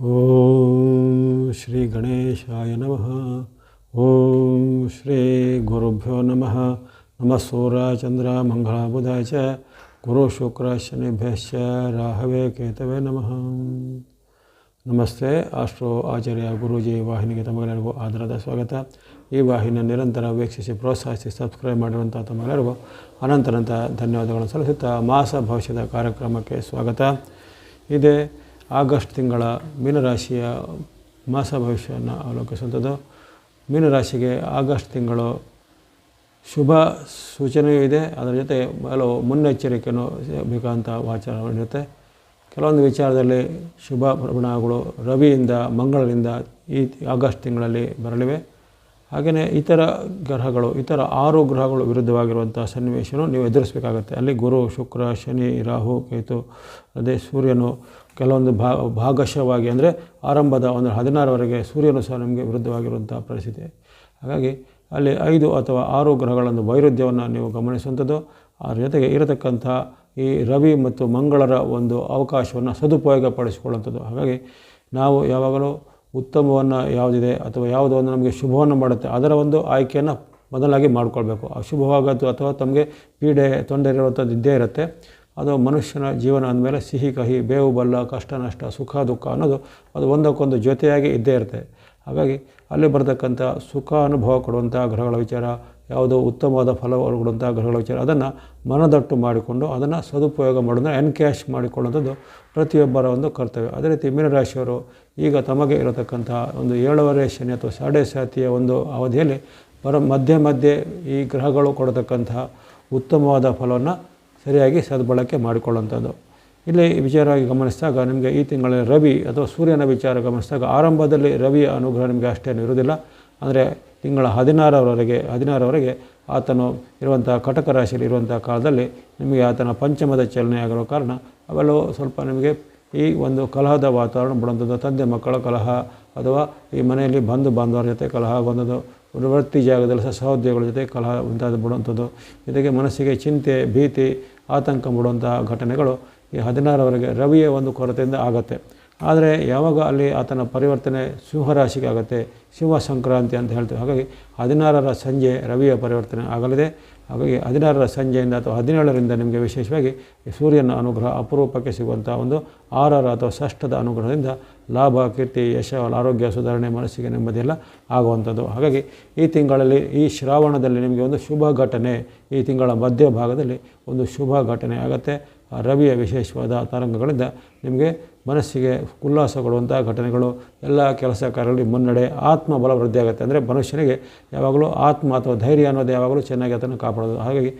ಓಂ ಶ್ರೀ ಗಣೇಶಾಯ ನಮಃ ಓಂ ಶ್ರೀ ಗುರುಭ್ಯೋ ನಮಃ ನಮಃ ಸೂರ್ಯ ಚಂದ್ರ ಮಂಗಳ ಬುಧ ಚ ಗುರು ಶುಕ್ರ ಶನಿಭ್ಯಶ್ಚ ರಾಹವೇ ಕೇತವೇ ನಮಃ ನಮಸ್ತೆ ಆಸ್ಟ್ರೋ ಆಚಾರ್ಯ ಗುರೂಜಿ ವಾಹಿನಿಗೆ ತಮಗೆಲ್ಲರಿಗೂ ಆಧಾರದ ಸ್ವಾಗತ ಈ ವಾಹಿನಿಯ ನಿರಂತರ ವೀಕ್ಷಿಸಿ ಪ್ರೋತ್ಸಾಹಿಸಿ ಸಬ್ಸ್ಕ್ರೈಬ್ ಮಾಡಿರುವಂಥ ತಮಗೆಲ್ಲರಿಗೂ ಅನಂತನಂತ ಧನ್ಯವಾದಗಳನ್ನು ಸಲ್ಲಿಸುತ್ತಾ ಮಾಸ ಭವಿಷ್ಯದ ಕಾರ್ಯಕ್ರಮಕ್ಕೆ ಸ್ವಾಗತ ಇದೇ ಆಗಸ್ಟ್ ತಿಂಗಳ ಮೀನರಾಶಿಯ ಮಾಸ ಭವಿಷ್ಯವನ್ನು ಅವಲೋಕಿಸುವಂಥದ್ದು. ಮೀನರಾಶಿಗೆ ಆಗಸ್ಟ್ ತಿಂಗಳು ಶುಭ ಸೂಚನೆಯೂ ಇದೆ. ಅದರ ಜೊತೆ ಹಲವು ಮುನ್ನೆಚ್ಚರಿಕೆಯನ್ನು ಬೇಕಾದಂಥ ನೀಡುತ್ತೆ ಕೆಲವೊಂದು ವಿಚಾರದಲ್ಲಿ ಶುಭ ಪರಿಣಾಮಗಳು ರವಿಯಿಂದ ಮಂಗಳದಿಂದ ಈ ಆಗಸ್ಟ್ ತಿಂಗಳಲ್ಲಿ ಬರಲಿವೆ. ಹಾಗೆಯೇ ಇತರ ಗ್ರಹಗಳು, ಇತರ ಆರು ಗ್ರಹಗಳು ವಿರುದ್ಧವಾಗಿರುವಂಥ ಸನ್ನಿವೇಶನೂ ನೀವು ಎದುರಿಸಬೇಕಾಗುತ್ತೆ. ಅಲ್ಲಿ ಗುರು, ಶುಕ್ರ, ಶನಿ, ರಾಹು, ಕೇತು, ಅದೇ ಸೂರ್ಯನು ಕೆಲವೊಂದು ಭಾ, ಭಾಗಶಃವಾಗಿ ಅಂದರೆ ಆರಂಭದ ಒಂದು ಹದಿನಾರವರೆಗೆ ಸೂರ್ಯನು ಸಹ ನಮಗೆ ವಿರುದ್ಧವಾಗಿರುವಂಥ ಪರಿಸ್ಥಿತಿ. ಹಾಗಾಗಿ ಅಲ್ಲಿ ಐದು ಅಥವಾ ಆರು ಗ್ರಹಗಳನ್ನು ವೈರುಧ್ಯವನ್ನು ನೀವು ಗಮನಿಸುವಂಥದ್ದು. ಅದರ ಜೊತೆಗೆ ಇರತಕ್ಕಂಥ ಈ ರವಿ ಮತ್ತು ಮಂಗಳರ ಒಂದು ಅವಕಾಶವನ್ನು ಸದುಪಯೋಗ ಪಡಿಸಿಕೊಳ್ಳುವಂಥದ್ದು ಹಾಗಾಗಿ ನಾವು ಯಾವಾಗಲೂ ಉತ್ತಮವನ್ನು ಯಾವುದಿದೆ ಅಥವಾ ಯಾವುದೋ ಒಂದು ನಮಗೆ ಶುಭವನ್ನು ಮಾಡುತ್ತೆ, ಅದರ ಒಂದು ಆಯ್ಕೆಯನ್ನು ಮೊದಲಾಗಿ ಮಾಡಿಕೊಳ್ಬೇಕು. ಅಶುಭವಾಗದ್ದು ಅಥವಾ ತಮಗೆ ಪೀಡೆ ತೊಂದರೆ ಇರುವಂಥದ್ದು ಇದ್ದೇ ಇರುತ್ತೆ. ಅದು ಮನುಷ್ಯನ ಜೀವನ ಅಂದಮೇಲೆ ಸಿಹಿ, ಕಹಿ, ಬೇವು, ಬಲ್ಲ, ಕಷ್ಟ, ನಷ್ಟ, ಸುಖ, ದುಃಖ ಅನ್ನೋದು ಅದು ಒಂದಕ್ಕೊಂದು ಜೊತೆಯಾಗಿ ಇದ್ದೇ ಇರುತ್ತೆ. ಹಾಗಾಗಿ ಅಲ್ಲಿ ಬರತಕ್ಕಂಥ ಸುಖ ಅನುಭವ ಕೊಡುವಂಥ ಗ್ರಹಗಳ ವಿಚಾರ, ಯಾವುದೋ ಉತ್ತಮವಾದ ಫಲ ಕೊಡುವಂಥ ಗ್ರಹಗಳ ವಿಚಾರ, ಅದನ್ನು ಮನದಟ್ಟು ಮಾಡಿಕೊಂಡು ಅದನ್ನು ಸದುಪಯೋಗ ಮಾಡೋದನ್ನು ಎನ್ಕ್ಯಾಶ್ ಮಾಡಿಕೊಳ್ಳುವಂಥದ್ದು ಪ್ರತಿಯೊಬ್ಬರ ಒಂದು ಕರ್ತವ್ಯ. ಅದೇ ರೀತಿ ಮೀನರಾಶಿಯವರು ಈಗ ತಮಗೆ ಇರತಕ್ಕಂಥ ಒಂದು ಏಳುವರೆ ಶನಿ ಅಥವಾ ಸಾಡೆ ಸಾತಿಯ ಒಂದು ಅವಧಿಯಲ್ಲಿ ಬರೋ ಮಧ್ಯೆ ಮಧ್ಯೆ ಈ ಗ್ರಹಗಳು ಕೊಡತಕ್ಕಂತಹ ಉತ್ತಮವಾದ ಫಲವನ್ನು ಸರಿಯಾಗಿ ಸದ್ಬಳಕೆ ಮಾಡಿಕೊಳ್ಳುವಂಥದ್ದು. ಇಲ್ಲಿ ವಿಚಾರವಾಗಿ ಗಮನಿಸಿದಾಗ ನಿಮಗೆ ಈ ತಿಂಗಳ ರವಿ ಅಥವಾ ಸೂರ್ಯನ ವಿಚಾರ ಗಮನಿಸಿದಾಗ ಆರಂಭದಲ್ಲಿ ರವಿಯ ಅನುಗ್ರಹ ನಿಮಗೆ ಅಷ್ಟೇನು ಇರುವುದಿಲ್ಲ. ಅಂದರೆ ತಿಂಗಳ ಹದಿನಾರರವರೆಗೆ ಹದಿನಾರವರೆಗೆ ಆತನು ಇರುವಂಥ ಕಟಕ ರಾಶಿಯಲ್ಲಿ ಇರುವಂಥ ಕಾಲದಲ್ಲಿ ನಿಮಗೆ ಆತನ ಪಂಚಮದ ಚಲನೆ ಕಾರಣ ಅವೆಲ್ಲವೂ ಸ್ವಲ್ಪ ನಿಮಗೆ ಈ ಒಂದು ಕಲಹದ ವಾತಾವರಣ ಬಿಡುವಂಥದ್ದು ತಂದೆ ಮಕ್ಕಳ ಕಲಹ ಅಥವಾ ಈ ಮನೆಯಲ್ಲಿ ಬಂಧು ಬಾಂಧವರ ಜೊತೆ ಕಲಹ ಬಂದದ್ದು. ವೃತ್ತಿ ಜಾಗದಲ್ಲಿ ಸಹೋದ್ಯೋಗಿಗಳ ಜೊತೆ ಕಲಹ ಉಂಟಾದ ಬಿಡುವಂಥದ್ದು ಜೊತೆಗೆ ಮನಸ್ಸಿಗೆ ಚಿಂತೆ, ಭೀತಿ ಆತಂಕ ಮೂಡುವಂತಹ ಘಟನೆಗಳು ಈ ಹದಿನಾರವರೆಗೆ ರವಿಯ ಒಂದು ಕೊರತೆಯಿಂದ ಆಗತ್ತೆ. ಆದರೆ ಯಾವಾಗ ಅಲ್ಲಿ ಆತನ ಪರಿವರ್ತನೆ ಸಿಂಹರಾಶಿಗೆ ಆಗುತ್ತೆ, ಸಿಂಹ ಸಂಕ್ರಾಂತಿ ಅಂತ ಹೇಳ್ತೀವಿ. ಹಾಗಾಗಿ ಹದಿನಾರರ ಸಂಜೆ ರವಿಯ ಪರಿವರ್ತನೆ ಆಗಲಿದೆ. ಹಾಗಾಗಿ ಹದಿನಾರರ ಸಂಜೆಯಿಂದ ಅಥವಾ ಹದಿನೇಳರಿಂದ ನಿಮಗೆ ವಿಶೇಷವಾಗಿ ಸೂರ್ಯನ ಅನುಗ್ರಹ ಅಪರೂಪಕ್ಕೆ ಸಿಗುವಂಥ ಒಂದು ಆರರ ಅಥವಾ ಷಷ್ಠದ ಅನುಗ್ರಹದಿಂದ ಲಾಭ, ಕೀರ್ತಿ, ಯಶ ಆರೋಗ್ಯ, ಸುಧಾರಣೆ, ಮನಸ್ಸಿಗೆ ನೆಮ್ಮದಿಯೆಲ್ಲ ಆಗುವಂಥದ್ದು. ಹಾಗಾಗಿ ಈ ತಿಂಗಳಲ್ಲಿ ಈ ಶ್ರಾವಣದಲ್ಲಿ ನಿಮಗೆ ಒಂದು ಶುಭ ಘಟನೆ, ಈ ತಿಂಗಳ ಮಧ್ಯಭಾಗದಲ್ಲಿ ಒಂದು ಶುಭ ಘಟನೆ ಆಗುತ್ತೆ. ರವಿಯ ವಿಶೇಷವಾದ ತರಂಗಗಳಿಂದ ನಿಮಗೆ ಮನಸ್ಸಿಗೆ ಉಲ್ಲಾಸ ಕೊಡುವಂಥ ಘಟನೆಗಳು, ಎಲ್ಲ ಕೆಲಸ ಕಾರ್ಯಗಳಲ್ಲಿ ಮುನ್ನಡೆ ಆತ್ಮಬಲ ವೃದ್ಧಿ ಆಗುತ್ತೆ. ಅಂದರೆ ಮನುಷ್ಯನಿಗೆ ಯಾವಾಗಲೂ ಆತ್ಮ ಅಥವಾ ಧೈರ್ಯ ಅನ್ನೋದು ಯಾವಾಗಲೂ ಚೆನ್ನಾಗಿ ಅದನ್ನು ಕಾಪಾಡೋದು. ಹಾಗಾಗಿ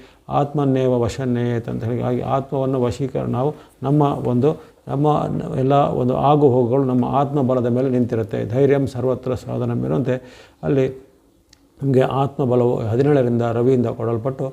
ಆತ್ಮನ್ನೇವ ವಶನ್ನೇತ್ ಅಂತ ಹೇಳಿ, ಹಾಗೆ ಆತ್ಮವನ್ನು ವಶೀಕರಣ ನಾವು ನಮ್ಮ ಒಂದು ನಮ್ಮ ಎಲ್ಲ ಒಂದು ಆಗು ಹೋಗುಗಳು ನಮ್ಮ ಆತ್ಮಬಲದ ಮೇಲೆ ನಿಂತಿರುತ್ತೆ. ಧೈರ್ಯಂ ಸರ್ವತ್ರ ಸಾಧನ ಮೇಲಂತೆ ಅಲ್ಲಿ ನಿಮಗೆ ಆತ್ಮಬಲವು ಹದಿನೇಳರಿಂದ ರವಿಯಿಂದ ಕೊಡಲ್ಪಟ್ಟು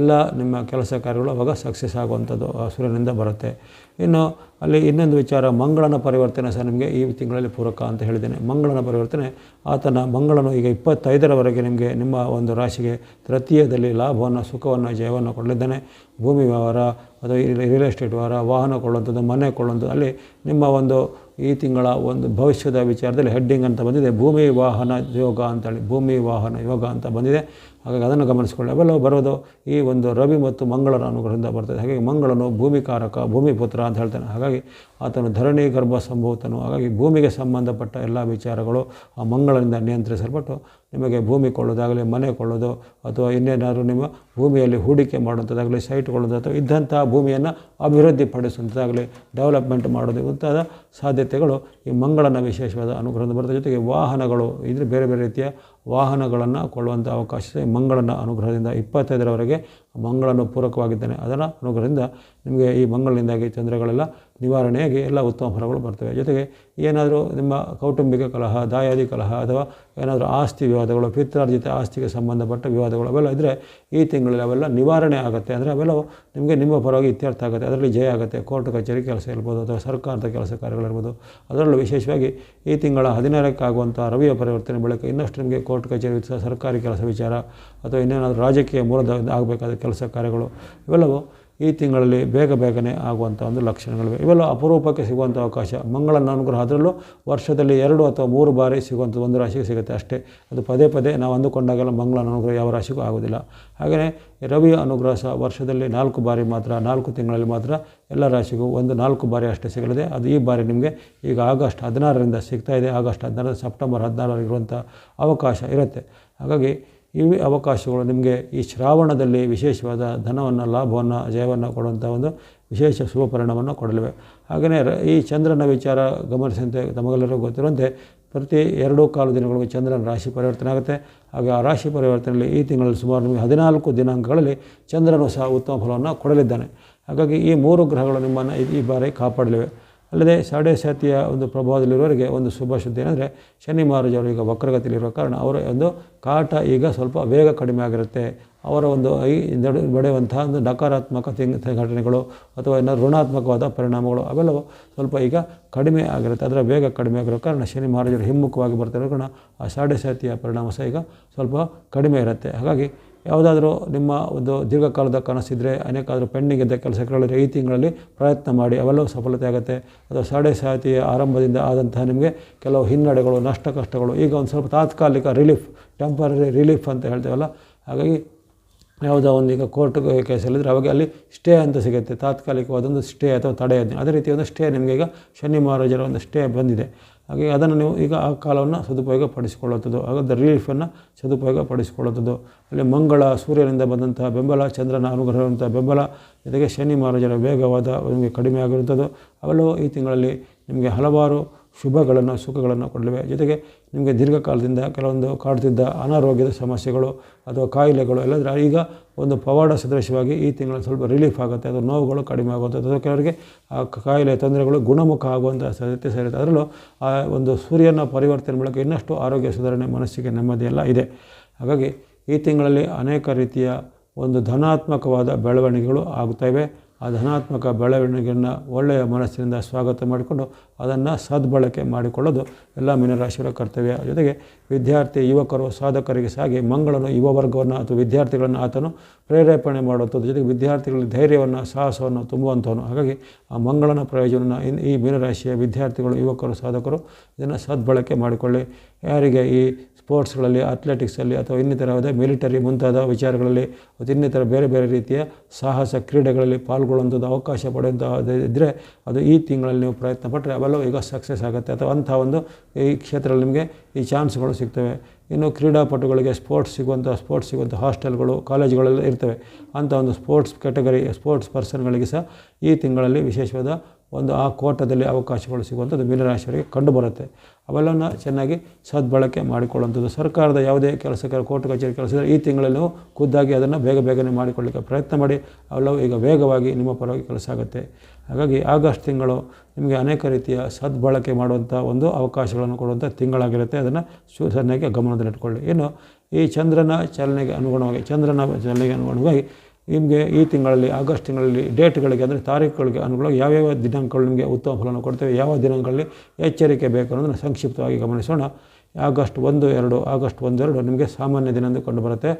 ಎಲ್ಲ ನಿಮ್ಮ ಕೆಲಸ ಕಾರ್ಯಗಳು ಅವಾಗ ಸಕ್ಸಸ್ ಆಗುವಂಥದ್ದು ಸೂರ್ಯನಿಂದ ಬರುತ್ತೆ. ಇನ್ನು ಅಲ್ಲಿ ಇನ್ನೊಂದು ವಿಚಾರ, ಮಂಗಳನ ಪರಿವರ್ತನೆ ಸಹ ನಿಮಗೆ ಈ ತಿಂಗಳಲ್ಲಿ ಪೂರಕ ಅಂತ ಹೇಳಿದ್ದೇನೆ. ಮಂಗಳನ ಪರಿವರ್ತನೆ, ಆತನ ಮಂಗಳನು ಈಗ ಇಪ್ಪತ್ತೈದರವರೆಗೆ ನಿಮಗೆ ನಿಮ್ಮ ಒಂದು ರಾಶಿಗೆ ತೃತೀಯದಲ್ಲಿ ಲಾಭವನ್ನು, ಸುಖವನ್ನು, ಜಯವನ್ನು ಕೊಡಲಿದ್ದಾನೆ. ಭೂಮಿ ವ್ಯವಹಾರ ಅಥವಾ ರಿಯಲ್ ಎಸ್ಟೇಟ್ ವ್ಯವಹಾರ, ವಾಹನ ಕೊಳ್ಳುವಂಥದ್ದು, ಮನೆ ಕೊಳ್ಳುವಂಥದ್ದು, ಅಲ್ಲಿ ನಿಮ್ಮ ಒಂದು ಈ ತಿಂಗಳ ಒಂದು ಭವಿಷ್ಯದ ವಿಚಾರದಲ್ಲಿ ಹೆಡ್ಡಿಂಗ್ ಅಂತ ಬಂದಿದೆ. ಭೂಮಿ ವಾಹನ ಯೋಗ ಅಂತೇಳಿ. ಭೂಮಿ ವಾಹನ ಯೋಗ ಅಂತ ಬಂದಿದೆ. ಹಾಗಾಗಿ ಅದನ್ನು ಗಮನಿಸಿಕೊಳ್ಳಿ. ಅವೆಲ್ಲವೂ ಬರೋದು ಈ ಒಂದು ರವಿ ಮತ್ತು ಮಂಗಳರ ಅನುಗ್ರಹದಿಂದ ಬರ್ತದೆ. ಹಾಗಾಗಿ ಮಂಗಳನು ಭೂಮಿಕಾರಕ, ಭೂಮಿಪುತ್ರ ಅಂತ ಹೇಳ್ತಾನೆ. ಹಾಗಾಗಿ ಆತನು ಧರಣಿ, ಗರ್ಭ ಸಂಭೂತನು. ಹಾಗಾಗಿ ಭೂಮಿಗೆ ಸಂಬಂಧಪಟ್ಟ ಎಲ್ಲ ವಿಚಾರಗಳು ಆ ಮಂಗಳನಿಂದ ನಿಯಂತ್ರಿಸಲ್ಪಟ್ಟು ನಿಮಗೆ ಭೂಮಿ ಕೊಳ್ಳೋದಾಗಲಿ, ಮನೆ ಕೊಳ್ಳೋದು ಅಥವಾ ಇನ್ನೇನಾದರೂ ನಿಮ್ಮ ಭೂಮಿಯಲ್ಲಿ ಹೂಡಿಕೆ ಮಾಡುವಂಥದ್ದಾಗಲಿ ಸೈಟ್ ಕೊಳ್ಳೋದು ಅಥವಾ ಇದ್ದಂಥ ಭೂಮಿಯನ್ನು ಅಭಿವೃದ್ಧಿ ಪಡಿಸುವಂಥದ್ದಾಗಲಿ ಡೆವಲಪ್ಮೆಂಟ್ ಮಾಡೋದು ಮುಂತಾದ ಸಾಧ್ಯತೆಗಳು ಈ ಮಂಗಳನ ವಿಶೇಷವಾದ ಅನುಗ್ರಹದ ಬರ್ತದೆ. ಜೊತೆಗೆ ವಾಹನಗಳು, ಇದ್ರೆ ಬೇರೆ ಬೇರೆ ರೀತಿಯ ವಾಹನಗಳನ್ನು ಕೊಳ್ಳುವಂಥ ಅವಕಾಶ ಮಂಗಳನ ಅನುಗ್ರಹದಿಂದ ಇಪ್ಪತ್ತೈದರವರೆಗೆ ಮಂಗಳನು ಪೂರಕವಾಗಿದ್ದಾನೆ. ಅದನ್ನು ಅನುಗ್ರಹದಿಂದ ನಿಮಗೆ ಈ ಮಂಗಳನಿಂದಾಗಿ ತೊಂದರೆಗಳೆಲ್ಲ ನಿವಾರಣೆಯಾಗಿ ಎಲ್ಲ ಉತ್ತಮ ಫಲಗಳು ಬರ್ತವೆ. ಜೊತೆಗೆ ಏನಾದರೂ ನಿಮ್ಮ ಕೌಟುಂಬಿಕ ಕಲಹ, ದಾಯಾದಿ ಕಲಹ ಅಥವಾ ಏನಾದರೂ ಆಸ್ತಿ ವಿವಾದಗಳು, ಪಿತ್ರಾರ್ಜಿತ ಆಸ್ತಿಗೆ ಸಂಬಂಧಪಟ್ಟ ವಿವಾದಗಳು ಅವೆಲ್ಲ ಇದ್ದರೆ ಈ ತಿಂಗಳಲ್ಲಿ ಅವೆಲ್ಲ ನಿವಾರಣೆ ಆಗುತ್ತೆ. ಅಂದರೆ ಅವೆಲ್ಲವೂ ನಿಮಗೆ ನಿಮ್ಮ ಪರವಾಗಿ ಇತ್ಯರ್ಥ ಆಗುತ್ತೆ. ಅದರಲ್ಲಿ ಜಯ ಆಗುತ್ತೆ. ಕೋರ್ಟ್, ಕಚೇರಿ ಕೆಲಸ ಇರ್ಬೋದು ಅಥವಾ ಸರ್ಕಾರದ ಕೆಲಸ ಕಾರ್ಯಗಳಿರ್ಬೋದು ಅದರಲ್ಲೂ ವಿಶೇಷವಾಗಿ ಈ ತಿಂಗಳ ಹದಿನಾರಕ್ಕಾಗುವಂಥ ರವಿಯ ಪರಿವರ್ತನೆ ಬಳಿಕ ಇನ್ನಷ್ಟು ನಿಮಗೆ ಕೋರ್ಟ್, ಕಚೇರಿ, ಸರ್ಕಾರಿ ಕೆಲಸ ವಿಚಾರ ಅಥವಾ ಇನ್ನೇನಾದರೂ ರಾಜಕೀಯ ಮೂಲದ ಆಗಬೇಕಾದ ಕೆಲಸ ಕಾರ್ಯಗಳು, ಇವೆಲ್ಲವೂ ಈ ತಿಂಗಳಲ್ಲಿ ಬೇಗ ಬೇಗನೆ ಆಗುವಂಥ ಒಂದು ಲಕ್ಷಣಗಳಿವೆ. ಇವೆಲ್ಲ ಅಪರೂಪಕ್ಕೆ ಸಿಗುವಂಥ ಅವಕಾಶ. ಮಂಗಳನ ಅನುಗ್ರಹ ಅದರಲ್ಲೂ ವರ್ಷದಲ್ಲಿ ಎರಡು ಅಥವಾ ಮೂರು ಬಾರಿ ಸಿಗುವಂಥ ಒಂದು ರಾಶಿಗೆ ಸಿಗುತ್ತೆ ಅಷ್ಟೇ. ಅದು ಪದೇ ಪದೇ ನಾವು ಅಂದುಕೊಂಡಾಗೆಲ್ಲ ಮಂಗಳನ ಅನುಗ್ರಹ ಯಾವ ರಾಶಿಗೂ ಆಗೋದಿಲ್ಲ. ಹಾಗೆಯೇ ರವಿಯ ಅನುಗ್ರಹ ಸಹ ವರ್ಷದಲ್ಲಿ ನಾಲ್ಕು ಬಾರಿ ಮಾತ್ರ, ನಾಲ್ಕು ತಿಂಗಳಲ್ಲಿ ಮಾತ್ರ ಎಲ್ಲ ರಾಶಿಗೂ ಒಂದು ನಾಲ್ಕು ಬಾರಿ ಅಷ್ಟೇ ಸಿಗಲಿದೆ. ಅದು ಈ ಬಾರಿ ನಿಮಗೆ ಈಗ ಆಗಸ್ಟ್ ಹದಿನಾರರಿಂದ ಸಿಗ್ತಾ ಇದೆ. ಆಗಸ್ಟ್ ಹದಿನಾರರಿಂದ ಸೆಪ್ಟೆಂಬರ್ ಹದಿನಾರರಿಗಿರುವಂಥ ಅವಕಾಶ ಇರುತ್ತೆ. ಹಾಗಾಗಿ ಈ ಅವಕಾಶಗಳು ನಿಮಗೆ ಈ ಶ್ರಾವಣದಲ್ಲಿ ವಿಶೇಷವಾದ ಧನವನ್ನು, ಲಾಭವನ್ನು, ಜಯವನ್ನು ಕೊಡುವಂಥ ಒಂದು ವಿಶೇಷ ಶುಭ ಪರಿಣಾಮವನ್ನು ಕೊಡಲಿವೆ. ಹಾಗೆಯೇ ಈ ಚಂದ್ರನ ವಿಚಾರ ಗಮನಿಸಿದಂತೆ ತಮಗೆಲ್ಲರಿಗೂ ಗೊತ್ತಿರುವಂತೆ ಪ್ರತಿ ಎರಡೂ ಕಾಲು ದಿನಗಳಿಗೆ ಚಂದ್ರನ ರಾಶಿ ಪರಿವರ್ತನೆ ಆಗುತ್ತೆ. ಹಾಗೆ ಆ ರಾಶಿ ಪರಿವರ್ತನೆಯಲ್ಲಿ ಈ ತಿಂಗಳಲ್ಲಿ ಸುಮಾರು ನಿಮಗೆ ಹದಿನಾಲ್ಕು ದಿನಾಂಕಗಳಲ್ಲಿ ಚಂದ್ರನು ಸಹ ಉತ್ತಮ ಫಲವನ್ನು ಕೊಡಲಿದ್ದಾನೆ. ಹಾಗಾಗಿ ಈ ಮೂರು ಗ್ರಹಗಳು ನಿಮ್ಮನ್ನು ಈ ಬಾರಿ ಕಾಪಾಡಲಿವೆ. ಅಲ್ಲದೆ ಸಾಡೆ ಸಾತಿಯ ಒಂದು ಪ್ರಭಾವದಲ್ಲಿರುವವರಿಗೆ ಒಂದು ಶುಭ ಸುದ್ದಿ ಏನಂದರೆ ಶನಿ ಅವರು ಈಗ ವಕ್ರಗತಿಯಲ್ಲಿರುವ ಕಾರಣ ಅವರ ಒಂದು ಕಾಟ ಈಗ ಸ್ವಲ್ಪ ವೇಗ ಕಡಿಮೆ ಆಗಿರುತ್ತೆ. ಅವರ ಒಂದು ಈ ನಡು ಒಂದು ನಕಾರಾತ್ಮಕ ಘಟನೆಗಳು ಅಥವಾ ಏನಾದ್ರು ಋಣಾತ್ಮಕವಾದ ಪರಿಣಾಮಗಳು ಅವೆಲ್ಲವೂ ಸ್ವಲ್ಪ ಈಗ ಕಡಿಮೆ ಆಗಿರುತ್ತೆ. ಅದರ ವೇಗ ಕಡಿಮೆ ಆಗಿರೋ ಕಾರಣ ಶನಿ ಮಹಾರಾಜರು ಹಿಮ್ಮುಖವಾಗಿ ಬರ್ತಿರೋ ಕಾರಣ ಆ ಸಾಡೆ ಸಾತಿಯ ಪರಿಣಾಮ ಸಹ ಈಗ ಸ್ವಲ್ಪ ಕಡಿಮೆ ಇರುತ್ತೆ. ಹಾಗಾಗಿ ಯಾವುದಾದ್ರೂ ನಿಮ್ಮ ಒಂದು ದೀರ್ಘಕಾಲದ ಕನಸಿದ್ರೆ, ಅನೇಕಾದರೂ ಪೆಂಡಿಂಗ್ ಇದ್ದ ಕೆಲಸಗಳಲ್ಲಿ ಈ ತಿಂಗಳಲ್ಲಿ ಪ್ರಯತ್ನ ಮಾಡಿ, ಅವೆಲ್ಲವೂ ಸಫಲತೆ ಆಗುತ್ತೆ. ಅಥವಾ ಸಾಡೆ ಸಾತಿಯ ಆರಂಭದಿಂದ ಆದಂತಹ ನಿಮಗೆ ಕೆಲವು ಹಿನ್ನಡೆಗಳು, ನಷ್ಟ ಕಷ್ಟಗಳು, ಈಗ ಒಂದು ಸ್ವಲ್ಪ ತಾತ್ಕಾಲಿಕ ರಿಲೀಫ್ ಟೆಂಪರರಿ ರಿಲೀಫ್ ಅಂತ ಹೇಳ್ತೇವಲ್ಲ, ಹಾಗಾಗಿ ಯಾವುದೋ ಒಂದು ಈಗ ಕೋರ್ಟ್ ಕೇಸಲ್ಲಿದ್ದರೆ ಅವಾಗ ಅಲ್ಲಿ ಸ್ಟೇ ಅಂತ ಸಿಗುತ್ತೆ. ತಾತ್ಕಾಲಿಕವಾದೊಂದು ಸ್ಟೇ ಅಥವಾ ತಡೆ ಅದೇ ರೀತಿ ಒಂದು ಸ್ಟೇ ನಿಮಗೆ ಈಗ ಶನಿ ಮಹಾರಾಜರ ಒಂದು ಸ್ಟೇ ಬಂದಿದೆ. ಹಾಗೆ ಅದನ್ನು ನೀವು ಈಗ ಆ ಕಾಲವನ್ನು ಸದುಪಯೋಗ ಪಡಿಸಿಕೊಳ್ಳುವಂಥದ್ದು ಹಾಗಾದ ರಿಲೀಫನ್ನು ಸದುಪಯೋಗ ಪಡಿಸಿಕೊಳ್ಳುತ್ತದೆ ಅಲ್ಲಿ ಮಂಗಳ, ಸೂರ್ಯನಿಂದ ಬಂದಂತಹ ಬೆಂಬಲ, ಚಂದ್ರನ ಅನುಗ್ರಹವಂತಹ ಬೆಂಬಲ, ಜೊತೆಗೆ ಶನಿ ಮಹಾರಾಜರ ವೇಗವಾದ ನಿಮಗೆ ಕಡಿಮೆ ಆಗಿರುವಂಥದ್ದು ಅವೆಲ್ಲವೂ ಈ ತಿಂಗಳಲ್ಲಿ ನಿಮಗೆ ಹಲವಾರು ಶುಭಗಳನ್ನು, ಸುಖಗಳನ್ನು ಕೊಡಲಿವೆ. ಜೊತೆಗೆ ನಿಮಗೆ ದೀರ್ಘಕಾಲದಿಂದ ಕೆಲವೊಂದು ಕಾಡ್ತಿದ್ದ ಅನಾರೋಗ್ಯದ ಸಮಸ್ಯೆಗಳು ಅಥವಾ ಕಾಯಿಲೆಗಳು ಎಲ್ಲದರ ಈಗ ಒಂದು ಪವಾಡ ಸದೃಶವಾಗಿ ಈ ತಿಂಗಳಲ್ಲಿ ಸ್ವಲ್ಪ ರಿಲೀಫ್ ಆಗುತ್ತೆ. ಅದು ನೋವುಗಳು ಕಡಿಮೆ ಆಗುತ್ತೆ. ಅಥವಾ ಕೆಲವರಿಗೆ ಆ ಕಾಯಿಲೆ ತೊಂದರೆಗಳು ಗುಣಮುಖ ಆಗುವಂಥ ಸಾಧ್ಯತೆ ಸೇರುತ್ತೆ ಅದರಲ್ಲೂ ಆ ಒಂದು ಸೂರ್ಯನ ಪರಿವರ್ತನೆ ಮೂಲಕ ಇನ್ನಷ್ಟು ಆರೋಗ್ಯ ಸುಧಾರಣೆ ಮನಸ್ಸಿಗೆ ನೆಮ್ಮದಿ ಎಲ್ಲ ಇದೆ. ಹಾಗಾಗಿ ಈ ತಿಂಗಳಲ್ಲಿ ಅನೇಕ ರೀತಿಯ ಒಂದು ಧನಾತ್ಮಕವಾದ ಬೆಳವಣಿಗೆಗಳು ಆಗುತ್ತವೆ ಆ ಧನಾತ್ಮಕ ಬೆಳವಣಿಗೆಯನ್ನು ಒಳ್ಳೆಯ ಮನಸ್ಸಿನಿಂದ ಸ್ವಾಗತ ಮಾಡಿಕೊಂಡು ಅದನ್ನು ಸದ್ಬಳಕೆ ಮಾಡಿಕೊಳ್ಳೋದು ಎಲ್ಲ ಮೀನರಾಶಿಗಳ ಕರ್ತವ್ಯ. ಜೊತೆಗೆ ವಿದ್ಯಾರ್ಥಿ, ಯುವಕರು, ಸಾಧಕರಿಗೆ ಸಾಗಿ ಮಂಗಳನು ಯುವ ವರ್ಗವನ್ನು ಅಥವಾ ವಿದ್ಯಾರ್ಥಿಗಳನ್ನು ಆತನು ಪ್ರೇರೇಪಣೆ ಮಾಡುವಂಥದ್ದು. ಜೊತೆಗೆ ವಿದ್ಯಾರ್ಥಿಗಳಲ್ಲಿ ಧೈರ್ಯವನ್ನು, ಸಾಹಸವನ್ನು ತುಂಬುವಂಥವನು. ಹಾಗಾಗಿ ಆ ಮಂಗಳನ ಪ್ರಯೋಜನ ಈ ಮೀನರಾಶಿಯ ವಿದ್ಯಾರ್ಥಿಗಳು, ಯುವಕರು, ಸಾಧಕರು ಇದನ್ನು ಸದ್ಬಳಕೆ ಮಾಡಿಕೊಳ್ಳಿ. ಯಾರಿಗೆ ಈ ಸ್ಪೋರ್ಟ್ಸ್ಗಳಲ್ಲಿ ಅಥ್ಲೆಟಿಕ್ಸಲ್ಲಿ ಅಥವಾ ಇನ್ನಿತರವಾದ ಮಿಲಿಟರಿ ಮುಂತಾದ ವಿಚಾರಗಳಲ್ಲಿ ಮತ್ತು ಇನ್ನಿತರ ಬೇರೆ ಬೇರೆ ರೀತಿಯ ಸಾಹಸ ಕ್ರೀಡೆಗಳಲ್ಲಿ ಪಾಲ್ಗೊಳ್ಳುವಂಥದ್ದು ಅವಕಾಶ ಪಡೆಯುವಂಥ ಇದ್ದರೆ ಅದು ಈ ತಿಂಗಳಲ್ಲಿ ನೀವು ಪ್ರಯತ್ನ ಪಟ್ಟರೆ ಅವೆಲ್ಲವೂ ಈಗ ಸಕ್ಸಸ್ ಆಗುತ್ತೆ. ಅಥವಾ ಅಂಥ ಒಂದು ಈ ಕ್ಷೇತ್ರದಲ್ಲಿ ನಿಮಗೆ ಈ ಚಾನ್ಸ್ಗಳು ಸಿಗ್ತವೆ. ಇನ್ನು ಕ್ರೀಡಾಪಟುಗಳಿಗೆ ಸ್ಪೋರ್ಟ್ಸ್ ಸಿಗುವಂಥ ಸ್ಪೋರ್ಟ್ಸ್ ಸಿಗುವಂಥ ಹಾಸ್ಟೆಲ್ಗಳು, ಕಾಲೇಜುಗಳೆಲ್ಲ ಇರ್ತವೆ. ಅಂಥ ಒಂದು ಸ್ಪೋರ್ಟ್ಸ್ ಕ್ಯಾಟಗರಿ, ಸ್ಪೋರ್ಟ್ಸ್ ಪರ್ಸನ್ಗಳಿಗೆ ಸಹ ಈ ತಿಂಗಳಲ್ಲಿ ವಿಶೇಷವಾದ ಒಂದು ಆ ಕೋಟದಲ್ಲಿ ಅವಕಾಶಗಳು ಸಿಗುವಂಥದ್ದು ಮೀನರಾಶಿಯವರಿಗೆ ಕಂಡುಬರುತ್ತೆ. ಅವೆಲ್ಲವನ್ನು ಚೆನ್ನಾಗಿ ಸದ್ಬಳಕೆ ಮಾಡಿಕೊಳ್ಳುವಂಥದ್ದು. ಸರ್ಕಾರದ ಯಾವುದೇ ಕೆಲಸಕ್ಕೆ ಕೋರ್ಟ್ ಕಚೇರಿ ಕೆಲಸ ಈ ತಿಂಗಳಲ್ಲಿ ನೀವು ಖುದ್ದಾಗಿ ಅದನ್ನು ಬೇಗ ಬೇಗನೆ ಮಾಡಿಕೊಳ್ಳಿಕ್ಕೆ ಪ್ರಯತ್ನ ಮಾಡಿ. ಅವೆಲ್ಲವೂ ಈಗ ವೇಗವಾಗಿ ನಿಮ್ಮ ಪರವಾಗಿ ಕೆಲಸ ಆಗುತ್ತೆ. ಹಾಗಾಗಿ ಆಗಸ್ಟ್ ತಿಂಗಳು ನಿಮಗೆ ಅನೇಕ ರೀತಿಯ ಸದ್ಬಳಕೆ ಮಾಡುವಂಥ ಒಂದು ಅವಕಾಶಗಳನ್ನು ಕೊಡುವಂಥ ತಿಂಗಳಾಗಿರುತ್ತೆ. ಅದನ್ನು ಚೆನ್ನಾಗಿ ಗಮನದಲ್ಲಿಟ್ಕೊಳ್ಳಿ. ಇನ್ನು ಈ ಚಂದ್ರನ ಚಲನೆಗೆ ಅನುಗುಣವಾಗಿ, ಚಂದ್ರನ ಚಲನೆಗೆ ಅನುಗುಣವಾಗಿ ನಿಮಗೆ ಈ ತಿಂಗಳಲ್ಲಿ, ಆಗಸ್ಟ್ ತಿಂಗಳಲ್ಲಿ ಡೇಟ್ಗಳಿಗೆ ಅಂದರೆ ತಾರೀಕುಗಳಿಗೆ ಅನುಗುಣವಾಗಿ ಯಾವ್ಯಾವ ದಿನಾಂಕಗಳು ನಿಮಗೆ ಉತ್ತಮ ಫಲವನ್ನು ಕೊಡ್ತೇವೆ, ಯಾವ ದಿನಾಂಕಗಳಲ್ಲಿ ಎಚ್ಚರಿಕೆ ಬೇಕು ಅನ್ನೋದನ್ನು ಸಂಕ್ಷಿಪ್ತವಾಗಿ ಗಮನಿಸೋಣ. ಆಗಸ್ಟ್ ಒಂದು, ಎರಡು, ಆಗಸ್ಟ್ ಒಂದೆರಡು ನಿಮಗೆ ಸಾಮಾನ್ಯ ದಿನ ಎಂದು ಕಂಡುಬರುತ್ತೆ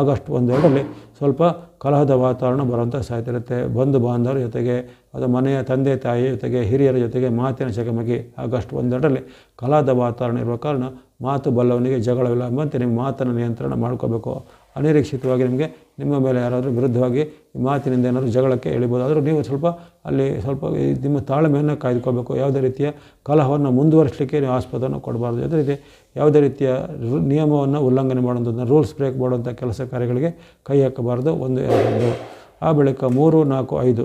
ಆಗಸ್ಟ್ ಒಂದೆರಡರಲ್ಲಿ ಸ್ವಲ್ಪ ಕಲಹದ ವಾತಾವರಣ ಬರುವಂಥ ಸಾಧ್ಯತೆ ಇರುತ್ತೆ. ಬಂಧು ಬಾಂಧವರ ಜೊತೆಗೆ, ಅದು ಮನೆಯ ತಂದೆ ತಾಯಿ ಜೊತೆಗೆ, ಹಿರಿಯರ ಜೊತೆಗೆ ಮಾತಿನ ಚಕಮಕಿ ಆಗಸ್ಟ್ ಒಂದೆರಡರಲ್ಲಿ ಕಲಹದ ವಾತಾವರಣ ಇರುವ ಕಾರಣ ಮಾತು ಬಲ್ಲವನಿಗೆ ಜಗಳವಿಲ್ಲ ಎಂಬಂತೆ ನಿಮ್ಮ ಮಾತನ್ನು ನಿಯಂತ್ರಣ ಮಾಡ್ಕೋಬೇಕು. ಅನಿರೀಕ್ಷಿತವಾಗಿ ನಿಮಗೆ ನಿಮ್ಮ ಮೇಲೆ ಯಾರಾದರೂ ವಿರುದ್ಧವಾಗಿ ಮಾತಿನಿಂದ ಏನಾದರೂ ಜಗಳಕ್ಕೆ ಎಳಿಬೋದು ಆದರೂ ನೀವು ಸ್ವಲ್ಪ ಅಲ್ಲಿ ಸ್ವಲ್ಪ ನಿಮ್ಮ ತಾಳ್ಮೆಯನ್ನು ಕಾಯ್ದುಕೋಬೇಕು ಯಾವುದೇ ರೀತಿಯ ಕಲಹವನ್ನು ಮುಂದುವರಿಸಲಿಕ್ಕೆ ನೀವು ಆಸ್ಪದನ್ನು ಕೊಡಬಾರ್ದು. ಅದೇ ರೀತಿ ಯಾವುದೇ ರೀತಿಯ ನಿಯಮವನ್ನು ಉಲ್ಲಂಘನೆ ಮಾಡುವಂಥದ್ದು, ರೂಲ್ಸ್ ಬ್ರೇಕ್ ಮಾಡುವಂಥ ಕೆಲಸ ಕಾರ್ಯಗಳಿಗೆ ಕೈ ಹಾಕಬಾರ್ದು. ಒಂದು, ಎರಡು. ಆ ಬಳಿಕ ಮೂರು, ನಾಲ್ಕು, ಐದು.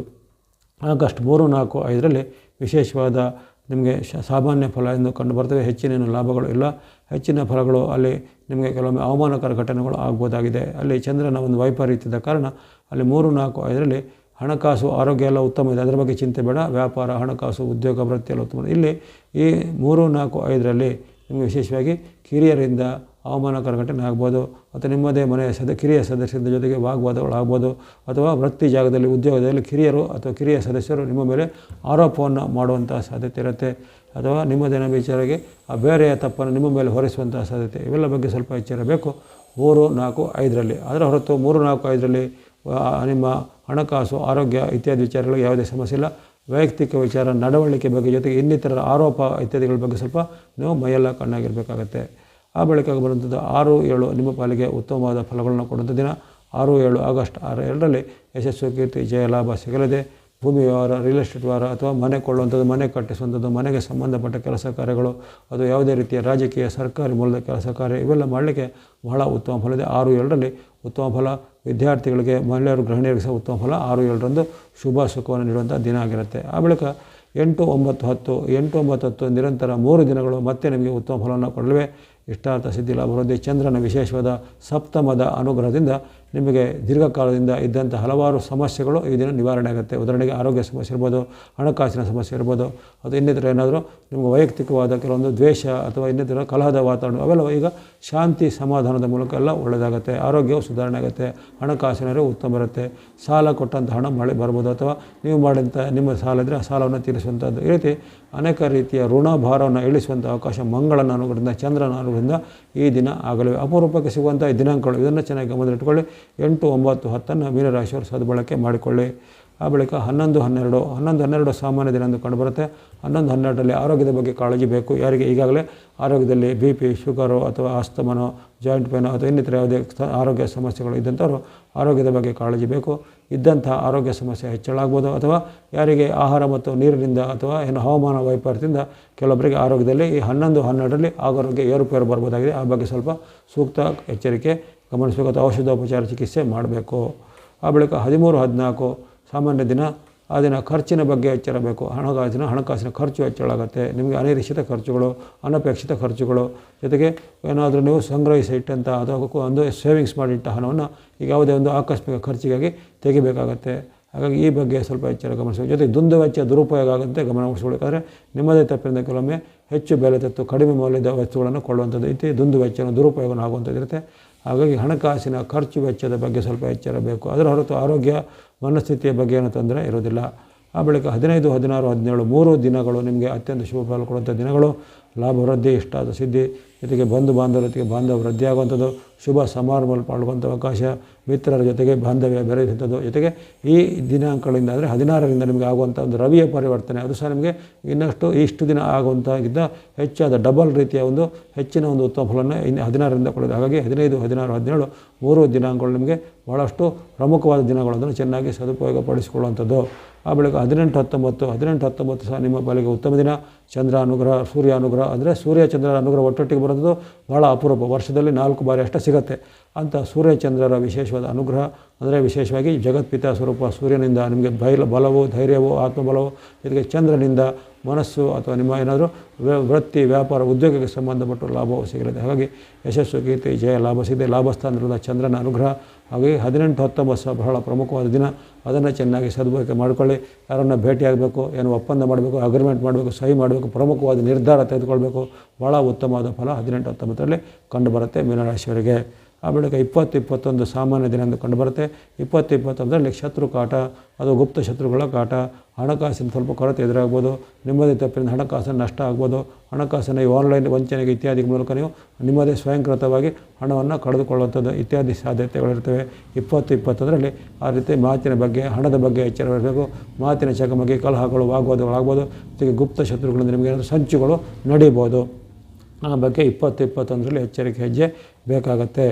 ಆಗಸ್ಟ್ ಮೂರು, ನಾಲ್ಕು, ಐದರಲ್ಲಿ ವಿಶೇಷವಾದ ನಿಮಗೆ ಸಾಮಾನ್ಯ ಫಲ ಎಂದು ಕಂಡು ಬರ್ತವೆ ಹೆಚ್ಚಿನ ಲಾಭಗಳು ಇಲ್ಲ. ಹೆಚ್ಚಿನ ಫಲಗಳು ಅಲ್ಲಿ ನಿಮಗೆ ಕೆಲವೊಮ್ಮೆ ಅವಮಾನಕರ ಘಟನೆಗಳು ಆಗ್ಬೋದಾಗಿದೆ. ಅಲ್ಲಿ ಚಂದ್ರನ ಒಂದು ವೈಪರೀತ್ಯದ ಕಾರಣ ಅಲ್ಲಿ ಮೂರು ನಾಲ್ಕು ಐದರಲ್ಲಿ ಹಣಕಾಸು ಆರೋಗ್ಯ ಎಲ್ಲ ಉತ್ತಮ ಇದೆ. ಅದರ ಬಗ್ಗೆ ಚಿಂತೆ ಬೇಡ. ವ್ಯಾಪಾರ, ಹಣಕಾಸು, ಉದ್ಯೋಗ ವೃತ್ತಿ ಎಲ್ಲ ಉತ್ತಮ ಇಲ್ಲಿ ಈ ಮೂರು ನಾಲ್ಕು ಐದರಲ್ಲಿ ನಿಮಗೆ ವಿಶೇಷವಾಗಿ ಕಿರಿಯರಿಂದ ಅವಮಾನಕರ ಘಟನೆ ಆಗ್ಬೋದು, ಅಥವಾ ನಿಮ್ಮದೇ ಮನೆಯ ಸದ, ಕಿರಿಯ ಸದಸ್ಯರ ಜೊತೆಗೆ ವಾಗ್ವಾದಗಳಾಗ್ಬೋದು ಅಥವಾ ವೃತ್ತಿ ಜಾಗದಲ್ಲಿ, ಉದ್ಯೋಗದಲ್ಲಿ ಕಿರಿಯರು ಅಥವಾ ಕಿರಿಯ ಸದಸ್ಯರು ನಿಮ್ಮ ಮೇಲೆ ಆರೋಪವನ್ನು ಮಾಡುವಂಥ ಸಾಧ್ಯತೆ ಇರುತ್ತೆ, ಅಥವಾ ನಿಮ್ಮದೇನೋ ವಿಚಾರಕ್ಕೆ ಆ ಬೇರೆಯ ತಪ್ಪನ್ನು ನಿಮ್ಮ ಮೇಲೆ ಹೊರಿಸುವಂಥ ಸಾಧ್ಯತೆ ಇವೆಲ್ಲ ಬಗ್ಗೆ ಸ್ವಲ್ಪ ಎಚ್ಚರಬೇಕು ಮೂರು, ನಾಲ್ಕು, ಐದರಲ್ಲಿ. ಅದರ ಹೊರತು ಮೂರು, ನಾಲ್ಕು, ಐದರಲ್ಲಿ ನಿಮ್ಮ ಹಣಕಾಸು, ಆರೋಗ್ಯ ಇತ್ಯಾದಿ ವಿಚಾರಗಳಿಗೆ ಯಾವುದೇ ಸಮಸ್ಯೆ ಇಲ್ಲ. ವೈಯಕ್ತಿಕ ವಿಚಾರ, ನಡವಳಿಕೆ ಬಗ್ಗೆ ಜೊತೆಗೆ ಇನ್ನಿತರ ಆರೋಪ ಇತ್ಯಾದಿಗಳ ಬಗ್ಗೆ ಸ್ವಲ್ಪ ನೀವು ಮೈಯೆಲ್ಲ ಕಣ್ಣಾಗಿರಬೇಕಾಗತ್ತೆ. ಆ ಬಳಿಕ ಬರುವಂಥದ್ದು ಆರು ಏಳು ನಿಮ್ಮ ಪಾಲಿಗೆ ಉತ್ತಮವಾದ ಫಲಗಳನ್ನು ಕೊಡುವಂಥ ದಿನ. ಆರು ಏಳು ಆಗಸ್ಟ್ ಆರು ಎರಡರಲ್ಲಿ ಯಶಸ್ವಿ ಕೀರ್ತಿ, ಜಯ, ಲಾಭ ಸಿಗಲಿದೆ. ಭೂಮಿ ವ್ಯವಹಾರ ರಿಯಲ್ ಎಸ್ಟೇಟ್ ವ್ಯವಹಾರ ಅಥವಾ ಮನೆ ಕೊಳ್ಳುವಂಥದ್ದು, ಮನೆ ಕಟ್ಟಿಸುವಂಥದ್ದು, ಮನೆಗೆ ಸಂಬಂಧಪಟ್ಟ ಕೆಲಸ ಕಾರ್ಯಗಳು, ಅದು ಯಾವುದೇ ರೀತಿಯ ರಾಜಕೀಯ, ಸರ್ಕಾರಿ ಮೂಲದ ಕೆಲಸ ಕಾರ್ಯ, ಇವೆಲ್ಲ ಮಾಡಲಿಕ್ಕೆ ಬಹಳ ಉತ್ತಮ ಫಲ ಇದೆ. ಆರು ಎರಡರಲ್ಲಿ ಉತ್ತಮ ಫಲ ವಿದ್ಯಾರ್ಥಿಗಳಿಗೆ, ಮಹಿಳೆಯರು ಗೃಹಿಣಿಯರಿಗೆ ಸಹ ಉತ್ತಮ ಫಲ. ಆರು ಏಳರಂದು ಶುಭ ಸುಖವನ್ನು ನೀಡುವಂಥ ದಿನ ಆಗಿರುತ್ತೆ. ಆ ಬಳಿಕ ಎಂಟು ಒಂಬತ್ತು ಹತ್ತು, ಎಂಟು ಒಂಬತ್ತು ಹತ್ತು ನಿರಂತರ ಮೂರು ದಿನಗಳು ಮತ್ತೆ ನಿಮಗೆ ಉತ್ತಮ ಫಲವನ್ನು ಕೊಡಲಿವೆ. ಇಷ್ಟಾರ್ಥ ಸಿದ್ಧಿ ವೃದ್ಧಿ ಚಂದ್ರನ ವಿಶೇಷವಾದ ಸಪ್ತಮದ ಅನುಗ್ರಹದಿಂದ ನಿಮಗೆ ದೀರ್ಘಕಾಲದಿಂದ ಇದ್ದಂಥ ಹಲವಾರು ಸಮಸ್ಯೆಗಳು ಈ ದಿನ ನಿವಾರಣೆ ಆಗುತ್ತೆ. ಉದಾಹರಣೆಗೆ ಆರೋಗ್ಯ ಸಮಸ್ಯೆ ಇರ್ಬೋದು, ಹಣಕಾಸಿನ ಸಮಸ್ಯೆ ಇರ್ಬೋದು, ಅದು ಇನ್ನಿತರ ಏನಾದರೂ ನಿಮಗೆ ವೈಯಕ್ತಿಕವಾದ ಕೆಲವೊಂದು ದ್ವೇಷ ಅಥವಾ ಇನ್ನಿತರ ಕಲಹದ ವಾತಾವರಣ, ಅವೆಲ್ಲ ಈಗ ಶಾಂತಿ ಸಮಾಧಾನದ ಮೂಲಕ ಎಲ್ಲ ಒಳ್ಳೆಯದಾಗುತ್ತೆ. ಆರೋಗ್ಯವು ಸುಧಾರಣೆ ಆಗುತ್ತೆ, ಹಣಕಾಸಿನ ಉತ್ತಮ ಬರುತ್ತೆ ಸಾಲ ಕೊಟ್ಟಂಥ ಹಣ ಮಳೆ ಬರ್ಬೋದು ಅಥವಾ ನೀವು ಮಾಡಿದಂಥ ನಿಮ್ಮ ಸಾಲ ಇದ್ದರೆ ಆ ಸಾಲವನ್ನು ತೀರಿಸುವಂಥದ್ದು. ಈ ರೀತಿ ಅನೇಕ ರೀತಿಯ ಋಣಭಾರವನ್ನು ಇಳಿಸುವಂಥ ಅವಕಾಶ ಮಂಗಳನ ಅನುಗ್ರಹದಿಂದ ಚಂದ್ರನ ಅನುಗ್ರಹದಿಂದ ಈ ದಿನ ಆಗಲಿವೆ. ಅಪರೂಪಕ್ಕೆ ಸಿಗುವಂಥ ದಿನಾಂಕಗಳು, ಇದನ್ನು ಚೆನ್ನಾಗಿ ಗಮನದಲ್ಲಿಟ್ಕೊಳ್ಳಿ ಎಂಟು ಒಂಬತ್ತು ಹತ್ತನ್ನು ಮೀನರಾಶಿಯವರು ಸದ್ಬಳಕೆ ಮಾಡಿಕೊಳ್ಳಿ. ಆ ಬಳಿಕ ಹನ್ನೊಂದು ಹನ್ನೆರಡು ಹನ್ನೊಂದು ಹನ್ನೆರಡು ಸಾಮಾನ್ಯ ದಿನ ಎಂದು ಕಂಡುಬರುತ್ತೆ. ಹನ್ನೊಂದು ಹನ್ನೆರಡರಲ್ಲಿ ಆರೋಗ್ಯದ ಬಗ್ಗೆ ಕಾಳಜಿ ಬೇಕು. ಯಾರಿಗೆ ಈಗಾಗಲೇ ಆರೋಗ್ಯದಲ್ಲಿ ಬಿ ಪಿ, ಶುಗರು ಅಥವಾ ಆಸ್ತಮನೋ, ಜಾಯಿಂಟ್ ಪೇನೋ ಅಥವಾ ಇನ್ನಿತರ ಯಾವುದೇ ಆರೋಗ್ಯ ಸಮಸ್ಯೆಗಳು ಇದ್ದಂಥವ್ರು ಆರೋಗ್ಯದ ಬಗ್ಗೆ ಕಾಳಜಿ ಬೇಕು. ಇದ್ದಂಥ ಆರೋಗ್ಯ ಸಮಸ್ಯೆ ಹೆಚ್ಚಳಾಗ್ಬೋದು ಅಥವಾ ಯಾರಿಗೆ ಆಹಾರ ಮತ್ತು ನೀರಿನಿಂದ ಅಥವಾ ಏನು ಹವಾಮಾನ ವೈಪರೀತ್ಯದಿಂದ ಕೆಲವೊಬ್ಬರಿಗೆ ಆರೋಗ್ಯದಲ್ಲಿ ಈ ಹನ್ನೊಂದು ಹನ್ನೆರಡರಲ್ಲಿ ಆರೋಗ್ಯ ಏರುಪೇರು ಬರ್ಬೋದಾಗಿದೆ. ಆ ಬಗ್ಗೆ ಸ್ವಲ್ಪ ಸೂಕ್ತ ಎಚ್ಚರಿಕೆ ಗಮನಿಸಬೇಕು. ಔಷಧೋಪಚಾರ ಚಿಕಿತ್ಸೆ ಮಾಡಬೇಕು. ಆ ಬಳಿಕ ಹದಿಮೂರು, ಹದಿನಾಲ್ಕು ಸಾಮಾನ್ಯ ದಿನ, ಆ ದಿನ ಖರ್ಚಿನ ಬಗ್ಗೆ ಎಚ್ಚರಬೇಕು. ಹಣಕಾಸಿನ ಹಣಕಾಸಿನ ಖರ್ಚು ಹೆಚ್ಚಳ ಆಗುತ್ತೆ ನಿಮಗೆ ಅನಿರೀಕ್ಷಿತ ಖರ್ಚುಗಳು, ಅನಪೇಕ್ಷಿತ ಖರ್ಚುಗಳು. ಜೊತೆಗೆ ಏನಾದರೂ ನೀವು ಸಂಗ್ರಹಿಸಿ ಇಟ್ಟಂಥ ಅಥವಾ ಒಂದು ಸೇವಿಂಗ್ಸ್ ಮಾಡಿಟ್ಟ ಹಣವನ್ನು ಈಗ ಯಾವುದೇ ಒಂದು ಆಕಸ್ಮಿಕ ಖರ್ಚಿಗಾಗಿ ತೆಗಿಬೇಕಾಗತ್ತೆ. ಹಾಗಾಗಿ ಈ ಬಗ್ಗೆ ಸ್ವಲ್ಪ ಎಚ್ಚರ ಗಮನಿಸಬೇಕು ಜೊತೆಗೆ ದುಂದು ವೆಚ್ಚ ದುರುಪಯೋಗ ಆಗುತ್ತೆ ಗಮನ ವಹಿಸ್ಕೊಳ್ಬೇಕಾದ್ರೆ ನಿಮ್ಮದೇ ತಪ್ಪಿನಿಂದ ಕೆಲವೊಮ್ಮೆ ಹೆಚ್ಚು ಬೆಲೆ ತತ್ತು ಕಡಿಮೆ ಮೌಲ್ಯದ ವಸ್ತುಗಳನ್ನು ಕೊಳ್ಳುವಂಥದ್ದು ಐತಿ. ದುಂದು ವೆಚ್ಚನ ದುರುಪಯೋಗನ ಆಗುವಂಥದ್ದು ಇರುತ್ತೆ. ಹಾಗಾಗಿ ಹಣಕಾಸಿನ ಖರ್ಚು ವೆಚ್ಚದ ಬಗ್ಗೆ ಸ್ವಲ್ಪ ಎಚ್ಚರ ಬೇಕು ಅದರ ಹೊರತು ಆರೋಗ್ಯ, ಮನಸ್ಥಿತಿಯ ಬಗ್ಗೆ ಏನು ತೊಂದರೆ ಇರೋದಿಲ್ಲ ಆ ಬಳಿಕ ಹದಿನೈದು, ಹದಿನಾರು, ಹದಿನೇಳು, ಮೂರು ದಿನಗಳು ನಿಮಗೆ ಅತ್ಯಂತ ಶುಭ ಫಲ ಕೊಡುವಂಥ ದಿನಗಳು. ಲಾಭ, ವೃದ್ಧಿ ಇಷ್ಟಾದ ಸಿದ್ಧಿ, ಜೊತೆಗೆ ಬಂಧು ಬಾಂಧವ್ಯತೆಗೆ ಬಾಂಧವ ವೃದ್ಧಿ ಆಗುವಂಥದ್ದು, ಶುಭ ಸಮಾರಂಭದಲ್ಲಿ ಪಾಡುವಂಥ ಅವಕಾಶ, ಮಿತ್ರರ ಜೊತೆಗೆ ಬಾಂಧವ್ಯ ಬೆರೆಯುವಂಥದ್ದು ಜೊತೆಗೆ ಈ ದಿನಾಂಕಗಳಿಂದ ಅಂದರೆ ಹದಿನಾರರಿಂದ ನಿಮಗೆ ಆಗುವಂಥ ಒಂದು ರವಿಯ ಪರಿವರ್ತನೆ, ಅದು ಸಹ ನಿಮಗೆ ಇನ್ನಷ್ಟು ಇಷ್ಟು ದಿನ ಆಗುವಂಥಗಿಂತ ಹೆಚ್ಚಾದ ಡಬಲ್ ರೀತಿಯ ಒಂದು ಹೆಚ್ಚಿನ ಒಂದು ಉತ್ತಮ ಫಲವನ್ನು ಇನ್ನು ಹದಿನಾರರಿಂದ ಕೊಡೋದು. ಹಾಗಾಗಿ ಹದಿನೈದು, ಹದಿನಾರು, ಹದಿನೇಳು, ಮೂರು ದಿನಾಂಕಗಳು ನಿಮಗೆ ಭಾಳಷ್ಟು ಪ್ರಮುಖವಾದ ದಿನಗಳನ್ನು ಚೆನ್ನಾಗಿ ಚೆನ್ನಾಗಿ ಸದುಪಯೋಗಪಡಿಸಿಕೊಳ್ಳುವಂಥದ್ದು. ಆ ಬಳಿಕ ಹದಿನೆಂಟು ಹತ್ತೊಂಬತ್ತು ಹದಿನೆಂಟು ಹತ್ತೊಂಬತ್ತು ಸಹ ನಿಮ್ಮ ಬಳಿಗೆ ಉತ್ತಮ ದಿನ. ಚಂದ್ರ, ಅನುಗ್ರಹ, ಸೂರ್ಯ ಅನುಗ್ರಹ ಅಂದರೆ ಸೂರ್ಯಚಂದ್ರರ ಅನುಗ್ರಹ ಒಟ್ಟೊಟ್ಟಿಗೆ ಬರೋದು ಭಾಳ ಅಪರೂಪ. ವರ್ಷದಲ್ಲಿ ನಾಲ್ಕು ಬಾರಿ ಅಷ್ಟೇ ಸಿಗುತ್ತೆ ಅಂತ ಸೂರ್ಯಚಂದ್ರರ ವಿಶೇಷವಾದ ಅನುಗ್ರಹ. ಅಂದರೆ ವಿಶೇಷವಾಗಿ ಜಗತ್ಪಿತ ಸ್ವರೂಪ, ಸೂರ್ಯನಿಂದ ನಿಮಗೆ ಬೈಲ, ಬಲವು, ಧೈರ್ಯವು, ಆತ್ಮಬಲವು ಇದಕ್ಕೆ ಚಂದ್ರನಿಂದ ಮನಸ್ಸು ಅಥವಾ ನಿಮ್ಮ ಏನಾದರೂ ವೃತ್ತಿ, ವ್ಯಾಪಾರ, ಉದ್ಯೋಗಕ್ಕೆ ಸಂಬಂಧಪಟ್ಟು ಲಾಭವು ಸಿಗಲಿದೆ. ಹಾಗಾಗಿ ಯಶಸ್ಸು, ಕೀರ್ತಿ, ಜಯ, ಲಾಭ ಸಿಗದೆ ಲಾಭಸ್ಥಾನದ ಚಂದ್ರನ ಅನುಗ್ರಹ ಹಾಗಾಗಿ ಹದಿನೆಂಟು ಹತ್ತೊಂಬತ್ತು ಸಹ ಬಹಳ ಪ್ರಮುಖವಾದ ದಿನ. ಅದನ್ನು ಚೆನ್ನಾಗಿ ಸದ್ಬಳಕೆ ಮಾಡಿಕೊಳ್ಳಿ. ಯಾರನ್ನು ಭೇಟಿಯಾಗಬೇಕು ಏನು ಒಪ್ಪಂದ ಮಾಡಬೇಕು ಅಗ್ರಿಮೆಂಟ್ ಮಾಡಬೇಕು, ಸಹಿ ಮಾಡಬೇಕು, ಪ್ರಮುಖವಾದ ನಿರ್ಧಾರ ತೆಗೆದುಕೊಳ್ಬೇಕು ಭಾಳ ಉತ್ತಮವಾದ ಫಲ ಹದಿನೆಂಟು ಹತ್ತೊಂಬತ್ತರಲ್ಲಿ ಕಂಡುಬರುತ್ತೆ ಮೀನರಾಶಿಯವರಿಗೆ. ಆ ಬಳಿಕ ಇಪ್ಪತ್ತು ಇಪ್ಪತ್ತೊಂದು ಸಾಮಾನ್ಯ ದಿನ ಎಂದು ಕಂಡುಬರುತ್ತೆ ಇಪ್ಪತ್ತು ಇಪ್ಪತ್ತೊಂದರಲ್ಲಿ ಶತ್ರು ಕಾಟ, ಅದು ಗುಪ್ತ ಶತ್ರುಗಳ ಕಾಟ, ಹಣಕಾಸಿನ ಸ್ವಲ್ಪ ಕೊರತೆ ಎದುರಾಗ್ಬೋದು. ನಿಮ್ಮದೇ ತಪ್ಪಿನಿಂದ ಹಣಕಾಸಿನ ನಷ್ಟ ಆಗ್ಬೋದು. ಹಣಕಾಸಿನ ಈ ಆನ್ಲೈನ್ ವಂಚನೆಗೆ ಇತ್ಯಾದಿ ಮೂಲಕ ನೀವು ನಿಮ್ಮದೇ ಸ್ವಯಂಕೃತವಾಗಿ ಹಣವನ್ನು ಕಳೆದುಕೊಳ್ಳುವಂಥದ್ದು ಇತ್ಯಾದಿ ಸಾಧ್ಯತೆಗಳಿರ್ತವೆ ಇಪ್ಪತ್ತು ಇಪ್ಪತ್ತೊಂದರಲ್ಲಿ ಆ ರೀತಿ ಮಾತಿನ ಬಗ್ಗೆ, ಹಣದ ಬಗ್ಗೆ ಎಚ್ಚರವಿರಬೇಕು ಮಾತಿನ ಚಕಮಕಿ, ಕಲಹಗಳು, ವಾಗ್ವಾದಗಳಾಗ್ಬೋದು. ಜೊತೆಗೆ ಗುಪ್ತ ಶತ್ರುಗಳಿಂದ ನಿಮಗೆ ಸಂಚುಗಳು ನಡೀಬೋದು. ಆ ಬಗ್ಗೆ ಇಪ್ಪತ್ತು ಇಪ್ಪತ್ತೊಂದರಲ್ಲಿ ಎಚ್ಚರಿಕೆ ಹೆಜ್ಜೆ ಬೇಕಾಗತ್ತೆ.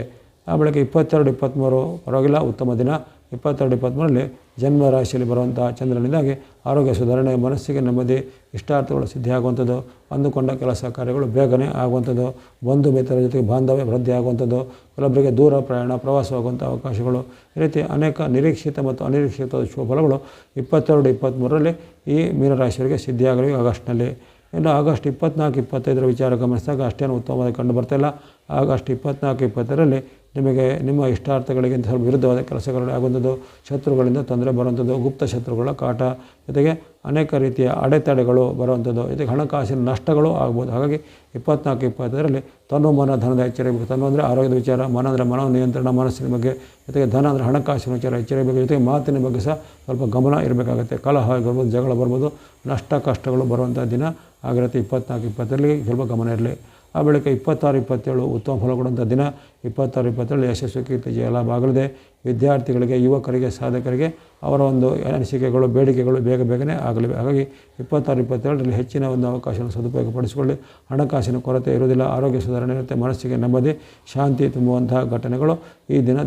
ಆ ಬಳಿಕ ಇಪ್ಪತ್ತೆರಡು, ಇಪ್ಪತ್ತ್ಮೂರು ಪರವಾಗಿಲ್ಲ, ಉತ್ತಮ ದಿನ. ಇಪ್ಪತ್ತೆರಡು, ಇಪ್ಪತ್ತ್ಮೂರರಲ್ಲಿ ಜನ್ಮ ರಾಶಿಯಲ್ಲಿ ಬರುವಂಥ ಚಂದ್ರನಿಂದಾಗಿ ಆರೋಗ್ಯ ಸುಧಾರಣೆ ಮನಸ್ಸಿಗೆ ನೆಮ್ಮದಿ, ಇಷ್ಟಾರ್ಥಗಳು ಸಿದ್ಧಿಯಾಗುವಂಥದ್ದು. ಅಂದುಕೊಂಡ ಕೆಲಸ ಕಾರ್ಯಗಳು ಬೇಗನೆ ಆಗುವಂಥದ್ದು. ಬಂಧು ಮಿತ್ರರ ಜೊತೆಗೆ ಬಾಂಧವ್ಯ ವೃದ್ಧಿ ಆಗುವಂಥದ್ದು. ಕೆಲವೊಬ್ಬರಿಗೆ ದೂರ ಪ್ರಯಾಣ ಪ್ರವಾಸವಾಗುವಂಥ ಅವಕಾಶಗಳು. ಈ ರೀತಿ ಅನೇಕ ನಿರೀಕ್ಷಿತ ಮತ್ತು ಅನಿರೀಕ್ಷಿತ ಶುಭ ಫಲಗಳು ಇಪ್ಪತ್ತೆರಡು, ಇಪ್ಪತ್ತ್ಮೂರರಲ್ಲಿ ಈ ಮೀನರಾಶಿಯವರಿಗೆ ಸಿದ್ಧಿಯಾಗಲಿ ಆಗಸ್ಟ್ನಲ್ಲಿ. ಇನ್ನು ಆಗಸ್ಟ್ ಇಪ್ಪತ್ನಾಲ್ಕು ಇಪ್ಪತ್ತೈದರ ವಿಚಾರ ಗಮನಿಸಿದಾಗ ಅಷ್ಟೇನು ಉತ್ತಮವಾಗಿ ಕಂಡು ಬರ್ತಾಯಿಲ್ಲ ಆಗಸ್ಟ್ ಇಪ್ಪತ್ನಾಲ್ಕು ಇಪ್ಪತ್ತರಲ್ಲಿ ನಿಮಗೆ ನಿಮ್ಮ ಇಷ್ಟಾರ್ಥಗಳಿಗಿಂತ ಸ್ವಲ್ಪ ವಿರುದ್ಧವಾದ ಕೆಲಸಗಳು ಆಗುವಂಥದ್ದು ಶತ್ರುಗಳಿಂದ ತೊಂದರೆ ಬರುವಂಥದ್ದು, ಗುಪ್ತ ಶತ್ರುಗಳ ಕಾಟ, ಜೊತೆಗೆ ಅನೇಕ ರೀತಿಯ ಅಡೆತಡೆಗಳು ಬರುವಂಥದ್ದು ಇದಕ್ಕೆ ಹಣಕಾಸಿನ ನಷ್ಟಗಳು ಆಗ್ಬೋದು. ಹಾಗಾಗಿ ಇಪ್ಪತ್ನಾಲ್ಕು ಇಪ್ಪತ್ತರಲ್ಲಿ ತನು ಮನ, ಧನದ ಎಚ್ಚರಿಬೇಕು ತನು ಅಂದರೆ ಆರೋಗ್ಯದ ವಿಚಾರ, ಮನ ಅಂದರೆ ಮನೋ ನಿಯಂತ್ರಣ, ಮನಸ್ಸಿನ ಬಗ್ಗೆ, ಜೊತೆಗೆ ಧನ ಅಂದರೆ ಹಣಕಾಸಿನ ವಿಚಾರ, ಎಚ್ಚರಿಕೆ ಜೊತೆಗೆ ಮಾತಿನ ಬಗ್ಗೆ ಸಹ ಸ್ವಲ್ಪ ಗಮನ ಇರಬೇಕಾಗುತ್ತೆ. ಕಲಹ ಬರ್ಬೋದು ಜಗಳ ಬರ್ಬೋದು, ನಷ್ಟ ಕಷ್ಟಗಳು ಬರುವಂಥ ದಿನ ಆಗಿರುತ್ತೆ. ಇಪ್ಪತ್ನಾಲ್ಕು ಇಪ್ಪತ್ತರಲ್ಲಿ ಸ್ವಲ್ಪ ಗಮನ ಇರಲಿ. ಆ ಬಳಿಕ ಇಪ್ಪತ್ತಾರು, ಇಪ್ಪತ್ತೇಳು ಉತ್ತಮ ಫಲ ಕೊಡುವಂಥ ದಿನ ಇಪ್ಪತ್ತಾರು ಇಪ್ಪತ್ತೇಳು ಯಶಸ್ವಿ ಕೀರ್ತಿ ಆಗಲಿದೆ. ವಿದ್ಯಾರ್ಥಿಗಳಿಗೆ, ಯುವಕರಿಗೆ, ಸಾಧಕರಿಗೆ ಅವರ ಒಂದು ಅನಿಸಿಕೆಗಳು, ಬೇಡಿಕೆಗಳು ಬೇಗ ಬೇಗನೆ ಆಗಲಿವೆ. ಹಾಗಾಗಿ ಇಪ್ಪತ್ತಾರು ಇಪ್ಪತ್ತೇಳರಲ್ಲಿ ಹೆಚ್ಚಿನ ಒಂದು ಅವಕಾಶವನ್ನು ಸದುಪಯೋಗಪಡಿಸಿಕೊಳ್ಳಿ. ಹಣಕಾಸಿನ ಕೊರತೆ ಇರುವುದಿಲ್ಲ. ಆರೋಗ್ಯ ಸುಧಾರಣೆ ಇರುತ್ತೆ. ಮನಸ್ಸಿಗೆ ನೆಮ್ಮದಿ, ಶಾಂತಿ ತುಂಬುವಂತಹ ಘಟನೆಗಳು ಈ ದಿನ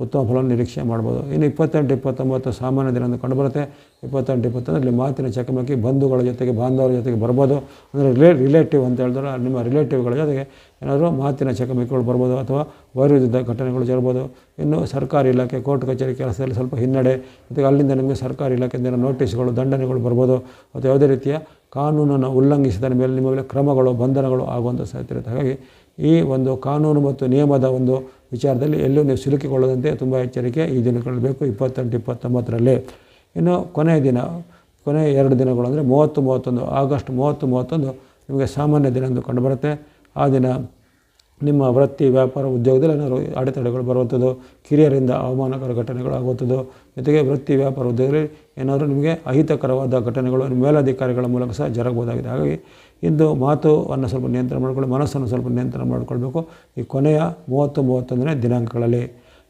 ಉತ್ತಮ ಫಲ ನಿರೀಕ್ಷೆ ಮಾಡ್ಬೋದು. ಇನ್ನು ಇಪ್ಪತ್ತೆಂಟು, ಇಪ್ಪತ್ತೊಂಬತ್ತು ಸಾಮಾನ್ಯ ದಿನ ಕಂಡು ಕಂಡುಬರುತ್ತೆ. ಇಪ್ಪತ್ತೆಂಟು, ಇಪ್ಪತ್ತೊಂದರಲ್ಲಿ ಮಾತಿನ ಚಕಮಕಿ ಬಂಧುಗಳ ಜೊತೆಗೆ, ಬಾಂಧವರ ಜೊತೆಗೆ ಬರ್ಬೋದು. ಅಂದರೆ ರಿಲೇ, ರಿಲೇಟಿವ್ ಅಂತ ಹೇಳಿದ್ರೆ ನಿಮ್ಮ ರಿಲೇಟಿವ್ಗಳ ಜೊತೆಗೆ ಏನಾದರೂ ಮಾತಿನ ಚಕಮಕಿಗಳು ಬರ್ಬೋದು ಅಥವಾ ವೈರುದ್ಧ ಘಟನೆಗಳು ಜರ್ಬೋದು ಇನ್ನು ಸರ್ಕಾರಿ ಇಲಾಖೆ, ಕೋರ್ಟ್ ಕಚೇರಿ ಕೆಲಸದಲ್ಲಿ ಸ್ವಲ್ಪ ಹಿನ್ನಡೆ. ಮತ್ತು ಅಲ್ಲಿಂದ ನಿಮಗೆ ಸರ್ಕಾರಿ ಇಲಾಖೆಯಿಂದ ನೋಟಿಸ್ಗಳು, ದಂಡನೆಗಳು ಬರ್ಬೋದು. ಮತ್ತು ಯಾವುದೇ ರೀತಿಯ ಕಾನೂನನ್ನು ಉಲ್ಲಂಘಿಸಿದ ಮೇಲೆ ನಿಮ್ಮ ಮೇಲೆ ಕ್ರಮಗಳು, ಬಂಧನಗಳು ಆಗುವಂಥ ಸಾಧ್ಯತೆ ಇರುತ್ತೆ. ಹಾಗಾಗಿ ಈ ಒಂದು ಕಾನೂನು ಮತ್ತು ನಿಯಮದ ಒಂದು ವಿಚಾರದಲ್ಲಿ ಎಲ್ಲೂ ನೀವು ಸಿಲುಕಿಕೊಳ್ಳದಂತೆ ತುಂಬ ಎಚ್ಚರಿಕೆ ಈ ದಿನಗಳಲ್ಲಿ ಬೇಕು, ಇಪ್ಪತ್ತೆಂಟು, ಇಪ್ಪತ್ತೊಂಬತ್ತರಲ್ಲಿ. ಇನ್ನು ಕೊನೆಯ ದಿನ, ಕೊನೆಯ ಎರಡು ದಿನಗಳು ಅಂದರೆ ಮೂವತ್ತು, ಮೂವತ್ತೊಂದು, ಆಗಸ್ಟ್ ಮೂವತ್ತು, ಮೂವತ್ತೊಂದು ನಿಮಗೆ ಸಾಮಾನ್ಯ ದಿನ ಎಂದು ಕಂಡುಬರುತ್ತೆ. ಆ ದಿನ ನಿಮ್ಮ ವೃತ್ತಿ, ವ್ಯಾಪಾರ, ಉದ್ಯೋಗದಲ್ಲಿ ಏನಾದರೂ ಅಡೆತಡೆಗಳು ಬರುವಂಥದ್ದು, ಕಿರಿಯರಿಂದ ಅವಮಾನಕರ ಘಟನೆಗಳು ಆಗುವಂಥದ್ದು ಜೊತೆಗೆ ವೃತ್ತಿ, ವ್ಯಾಪಾರ, ಉದ್ಯೋಗದಲ್ಲಿ ಏನಾದರೂ ನಿಮಗೆ ಅಹಿತಕರವಾದ ಘಟನೆಗಳು ಮೇಲಾಧಿಕಾರಿಗಳ ಮೂಲಕ ಸಹ ಜರಗಬಹುದಾಗಿದೆ. ಹಾಗಾಗಿ ಇಂದು ಮಾತುವನ್ನು ಸ್ವಲ್ಪ ನಿಯಂತ್ರಣ ಮಾಡಿಕೊಳ್ಳಿ, ಮನಸ್ಸನ್ನು ಸ್ವಲ್ಪ ನಿಯಂತ್ರಣ ಮಾಡಿಕೊಳ್ಬೇಕು ಈ ಕೊನೆಯ ಮೂವತ್ತು ಮೂವತ್ತೊಂದನೇ ದಿನಾಂಕಗಳಲ್ಲಿ.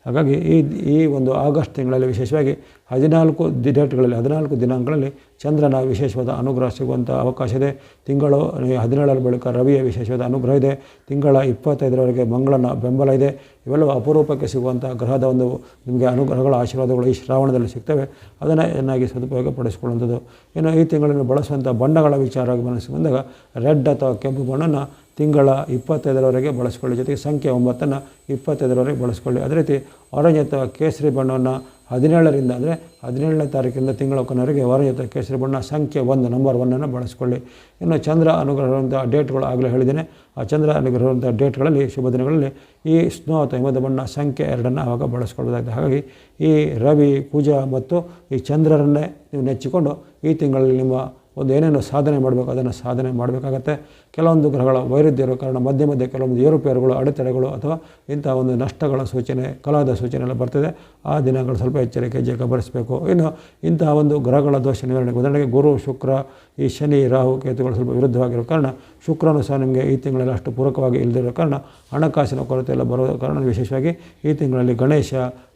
ಹಾಗಾಗಿ ಈ ಈ ಒಂದು ಆಗಸ್ಟ್ ತಿಂಗಳಲ್ಲಿ, ವಿಶೇಷವಾಗಿ ಹದಿನಾಲ್ಕು ಡೇಟ್ಗಳಲ್ಲಿ, ಹದಿನಾಲ್ಕು ದಿನಾಂಕಗಳಲ್ಲಿ ಚಂದ್ರನ ವಿಶೇಷವಾದ ಅನುಗ್ರಹ ಸಿಗುವಂಥ ಅವಕಾಶ ಇದೆ. ತಿಂಗಳು ಹದಿನೇಳರ ಬಳಿಕ ರವಿಯ ವಿಶೇಷವಾದ ಅನುಗ್ರಹ ಇದೆ. ತಿಂಗಳ ಇಪ್ಪತ್ತೈದರವರೆಗೆ ಮಂಗಳನ ಬೆಂಬಲ ಇದೆ. ಇವೆಲ್ಲವೂ ಅಪರೂಪಕ್ಕೆ ಸಿಗುವಂಥ ಗ್ರಹದ ಒಂದು ನಿಮಗೆ ಅನುಗ್ರಹಗಳ ಆಶೀರ್ವಾದಗಳು ಈ ಶ್ರಾವಣದಲ್ಲಿ ಸಿಗ್ತವೆ. ಅದನ್ನು ಚೆನ್ನಾಗಿ ಸದುಪಯೋಗ ಪಡಿಸಿಕೊಳ್ಳುವಂಥದ್ದು ಇನ್ನು ಈ ತಿಂಗಳನ್ನು ಬಳಸುವಂಥ ಬಣ್ಣಗಳ ವಿಚಾರವಾಗಿ ಮನಸ್ಸಿಗೆ ಬಂದಾಗ ರೆಡ್ ಅಥವಾ ಕೆಂಪು ಬಣ್ಣನ ತಿಂಗಳ ಇಪ್ಪತ್ತೈದರವರೆಗೆ ಬಳಸ್ಕೊಳ್ಳಿ. ಜೊತೆಗೆ ಸಂಖ್ಯೆ ಒಂಬತ್ತನ್ನು ಇಪ್ಪತ್ತೈದರವರೆಗೆ ಬಳಸ್ಕೊಳ್ಳಿ. ಅದೇ ರೀತಿ ಆರೆಂಜ್ ಅಥವಾ ಕೇಸರಿ ಬಣ್ಣವನ್ನು ಹದಿನೇಳರಿಂದ ಅಂದರೆ ಹದಿನೇಳನೇ ತಾರೀಕಿಂದ ತಿಂಗಳ ಕೊನೆಯವರೆಗೆ ಆರೆಂಜ್ ಅಥವಾ ಕೇಸರಿ ಬಣ್ಣ ಸಂಖ್ಯೆ ಒಂದು ನಂಬರ್ ಒನ್ನನ್ನು ಬಳಸ್ಕೊಳ್ಳಿ. ಇನ್ನು ಚಂದ್ರ ಅನುಗ್ರಹವಂಥ ಡೇಟ್ಗಳು ಆಗಲೇ ಹೇಳಿದ್ದೇನೆ. ಆ ಚಂದ್ರ ಅನುಗ್ರಹವಂಥ ಡೇಟ್ಗಳಲ್ಲಿ, ಶುಭ ದಿನಗಳಲ್ಲಿ ಈ ಸ್ನೋ ಅಥವಾ ಹಿಮದ ಬಣ್ಣ ಸಂಖ್ಯೆ ಎರಡನ್ನು ಆವಾಗ ಬಳಸ್ಕೊಳ್ಬೋದಾಗಿದೆ ಹಾಗಾಗಿ ಈ ರವಿ, ಪೂಜಾ ಮತ್ತು ಈ ಚಂದ್ರರನ್ನೇ ನೀವು ನೆಚ್ಚಿಕೊಂಡು ಈ ತಿಂಗಳಲ್ಲಿ ನಿಮ್ಮ ಒಂದು ಏನೇನು ಸಾಧನೆ ಮಾಡಬೇಕು, ಅದನ್ನು ಸಾಧನೆ ಮಾಡಬೇಕಾಗತ್ತೆ. ಕೆಲವೊಂದು ಗ್ರಹಗಳ ವೈರುಧ್ಯ ಇರೋ ಕಾರಣ ಮಧ್ಯ ಮಧ್ಯೆ ಕೆಲವೊಂದು ಏರುಪೇರುಗಳು, ಅಡೆತಡೆಗಳು ಅಥವಾ ಇಂಥ ಒಂದು ನಷ್ಟಗಳ ಸೂಚನೆ ಕಲಾದ ಸೂಚನೆ ಎಲ್ಲ ಬರ್ತದೆ. ಆ ದಿನಗಳು ಸ್ವಲ್ಪ ಎಚ್ಚರಿಕೆ ಗಮನಿಸಬೇಕು ಇನ್ನು ಇಂತಹ ಒಂದು ಗ್ರಹಗಳ ದೋಷ ನಿವಾರಣೆ ಉದಾಹರಣೆಗೆ ಗುರು, ಶುಕ್ರ, ಈ ಶನಿ, ರಾಹು, ಕೇತುಗಳು ಸ್ವಲ್ಪ ವಿರುದ್ಧವಾಗಿರೋ ಕಾರಣ ಶುಕ್ರನು ಸಹ ನಿಮಗೆ ಈ ತಿಂಗಳಲ್ಲಿ ಅಷ್ಟು ಪೂರಕವಾಗಿ ಇಲ್ಲದಿರೋ ಕಾರಣ ಹಣಕಾಸಿನ ಕೊರತೆ ಎಲ್ಲ ಬರೋ ಕಾರಣ ವಿಶೇಷವಾಗಿ ಈ ತಿಂಗಳಲ್ಲಿ ಗಣೇಶ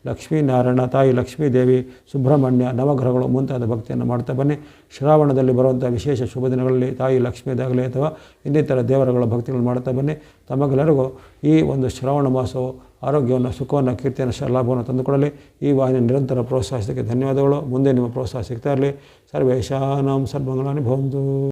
ಲಕ್ಷ್ಮೀನಾರಾಯಣ ತಾಯಿ, ಲಕ್ಷ್ಮೀದೇವಿ, ಸುಬ್ರಹ್ಮಣ್ಯ ನವಗ್ರಹಗಳು ಮುಂತಾದ ಭಕ್ತಿಯನ್ನು ಮಾಡ್ತಾ ಬನ್ನಿ. ಶ್ರಾವಣದಲ್ಲಿ ಬರುವಂಥ ವಿಶೇಷ ಶುಭ ದಿನಗಳಲ್ಲಿ ತಾಯಿ ಲಕ್ಷ್ಮೀದಾಗಲಿ ಅಥವಾ ಇನ್ನಿತರ ದೇವರುಗಳ ಭಕ್ತಿಗಳು ಮಾಡ್ತಾ ಬನ್ನಿ. ತಮಗೆಲ್ಲರಿಗೂ ಈ ಒಂದು ಶ್ರಾವಣ ಮಾಸವು ಆರೋಗ್ಯವನ್ನು, ಸುಖವನ್ನು, ಕೀರ್ತಿಯನ್ನು ಲಾಭವನ್ನು ತಂದುಕೊಡಲಿ. ಈ ವಾಹಿನಿ ನಿರಂತರ ಪ್ರೋತ್ಸಾಹಿಸೋಕ್ಕೆ ಧನ್ಯವಾದಗಳು. ಮುಂದೆ ನಿಮ್ಮ ಪ್ರೋತ್ಸಾಹ ಸಿಗ್ತಾ ಇರಲಿ. ಸರ್ವೇಶಾನಾಂ ಸರ್ವಂಗಳ ಭವಂತು.